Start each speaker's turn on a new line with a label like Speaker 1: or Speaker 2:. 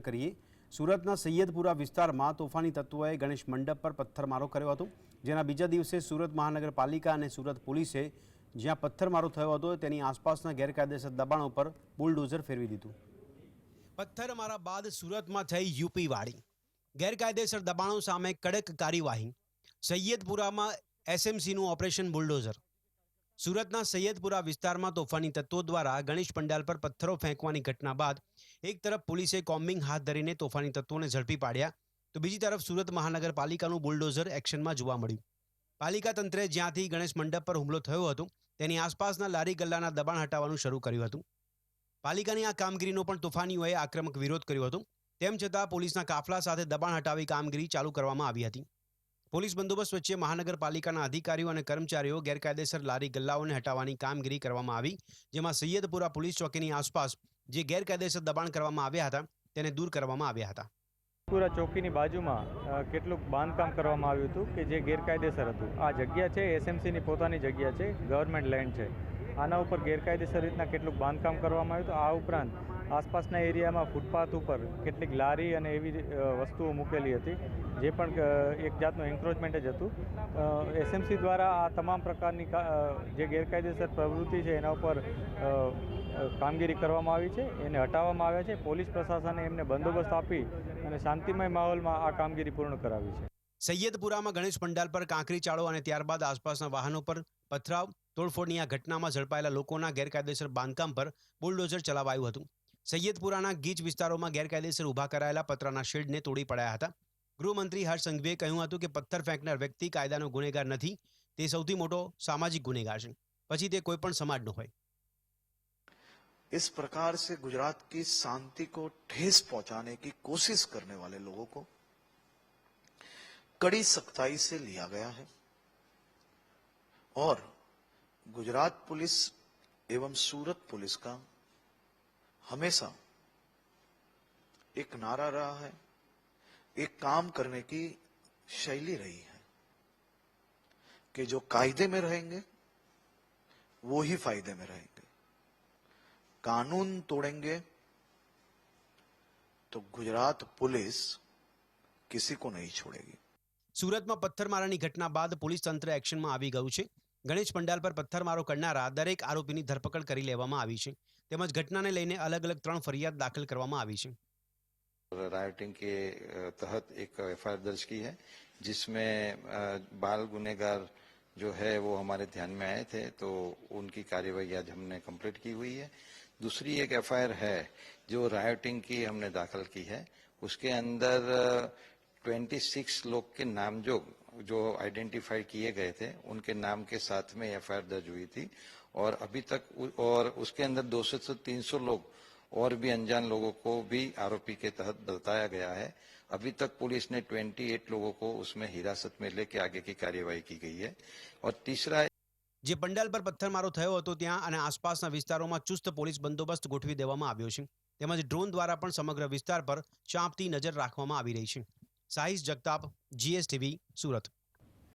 Speaker 1: કરીએ સુરતના સૈયદપુરા વિસ્તારમાં તોફાની તત્વોએ ગણેશ મંડપ પર પથ્થરમારો કર્યો હતો જેના બીજા દિવસે સુરત મહાનગરપાલિકા અને સુરત પોલીસે જ્યાં પથ્થરમારો થયો હતો તેની આસપાસના ગેરકાયદેસર દબાણો પર બુલડોઝર ફેરવી દીધું પથ્થરમારા બાદ સુરતમાં થઈ યુપી વાળી ગેરકાયદેસર દબાણો સામે કડક કાર્યવાહી સૈયદપુરામાં એસએમસીનું ઓપરેશન બુલડોઝર સુરતના સૈયદપુરા વિસ્તારમાં તોફાની તત્વો દ્વારા ગણેશ પંડાલ પર પથ્થરો ફેંકવાની ઘટના બાદ એક તરફ પોલીસે કોમ્બિંગ હાથ ધરીને તોફાની તત્વોને ઝડપી પાડ્યા તો બીજી તરફ સુરત મહાનગરપાલિકાનું બુલડોઝર એક્શનમાં જોવા મળ્યું પાલિકા તંત્રે જ્યાંથી ગણેશ મંડપ પર હુમલો થયો હતો તેની આસપાસના લારી ગલ્લાના દબાણ હટાવવાનું શરૂ કર્યું હતું પાલિકાની આ કામગીરીનો પણ તોફાનીઓએ આક્રમક વિરોધ કર્યો હતો તેમ છતાં પોલીસના કાફલા સાથે દબાણ હટાવી કામગીરી ચાલુ કરવામાં આવી હતી પોલીસ બંદોબસ્ત વચ્ચે મહાનગરપાલિકાના અધિકારીઓ અને કર્મચારીઓ ગેરકાયદેસર લારી ગલ્લાઓને હટાવવાની કામગીરી કરવામાં આવી જેમાં સૈયદપુરા પોલીસ ચોકીની આસપાસ જે ગેરકાયદેસર દબાણ કરવામાં આવ્યા હતા તેને દૂર કરવામાં આવ્યા હતા
Speaker 2: પૂરા ચોકીની બાજુમાં કેટલુંક બાંધકામ કરવામાં આવ્યું હતું કે જે ગેરકાયદેસર હતું આ જગ્યા છે એસએમસીની પોતાની જગ્યા છે ગવર્મેન્ટ લેન્ડ છે આના ઉપર ગેરકાયદેસર રીતના કેટલું બાંધકામ કરવામાં આવ્યું હતું આ ઉપરાંત આસપાસના એરિયામાં ફૂટપાથ ઉપર કેટલીક લારી અને એવી વસ્તુઓ મૂકેલી હતી જે પણ એક જાતનું એન્ક્રોચમેન્ટ જ હતું એસએમસી દ્વારા આ તમામ પ્રકારની જે ગેરકાયદેસર પ્રવૃત્તિ છે એના ઉપર કામગીરી કરવામાં આવી છે એને હટાવવામાં આવ્યા છે પોલીસ પ્રશાસને એમને બંદોબસ્ત આપી અને શાંતિમય માહોલમાં આ કામગીરી પૂર્ણ કરાવી છે
Speaker 1: સૈયદપુરામાં ગણેશ પંડાલ પર કાંકરી ચાળો અને ત્યારબાદ આસપાસના વાહનો પર પથરાવ તોડફોડની આ ઘટનામાં ઝડપાયેલા લોકોના ગેરકાયદેસર બાંધકામ પર બુલડોઝર ચલાવાયું હતું सैयद पुराना गीच विस्तारों में गैर कायदेशीर उभा करायला पत्रानाशील्ड ने तोडी पडाया होता गृह मंत्री हर्षंगवीએ કહ્યું હતું કે પથ્થર ફેંકનાર વ્યક્તિ કાયદાનો ગુનેગાર નથી તે સૌથી મોટો સામાજિક ગુનેગાર છે પછી તે કોઈ પણ સમાજનો હોય
Speaker 3: ਇਸ પ્રકાર સે ગુજરાત કે શાંતિ કો ઠેસ પહોંચાને કે કોશિશ કરને વાલે લોકો કો કડી સકતાઈ સે લિયા ગયા હૈ ઓર ગુજરાત પોલીસ એવમ સુરત પોલીસ કા हमेशा एक नारा रहा है एक काम करने की शैली रही है कि जो कायदे में रहेंगे वो ही फायदे में रहेंगे कानून तोड़ेंगे तो गुजरात पुलिस किसी को नहीं छोड़ेगी सूरत
Speaker 1: સુરતમાં પથ્થર की घटना बाद पुलिस तंत्र एक्शन में आ गयु गणेश पंडाल पर પથ્થરમારો કરનારા દરેક આરોપીની ધરપકડ કરી લેવામાં આવી છે તેમજ ઘટનાને अलग અલગ અલગ ત્રણ ફરિયાદ દાખલ કરવામાં
Speaker 4: के तहत एक एफ दर्ज की है जिसमें बाल गुनेगार जो है वो हमारे ध्यान में आए थे तो उनकी कार्यवाही आज हमने कंप्लीट की हुई है दूसरी एक एफ है जो रायटिंग की हमने दाखिल की है उसके अंदर 26 लोग के नामजोग जो आइडेंटिफाई किए गए थे उनके नाम के साथ में एफ दर्ज हुई थी और अभी तक और उसके अंदर 200 से 300 लोग और भी अनजान लोगों को भी आरोपी के तहत बताया गया है अभी तक पुलिस ने 28 लोगों को उसमें हिरासत में लेके आगे की कार्यवाही की गई है और तीसरा
Speaker 1: जो पंडाल पर પથ્થરમારો થયો હતો ત્યાં અને આસપાસના વિસ્તારોમાં ચુસ્ત પોલીસ બંદોબસ્ત ગોઠવી દેવામાં આવ્યો છે તેમજ ડ્રોન દ્વારા પણ સમગ્ર વિસ્તાર है साइज जगताप जीएसटीवी सूरत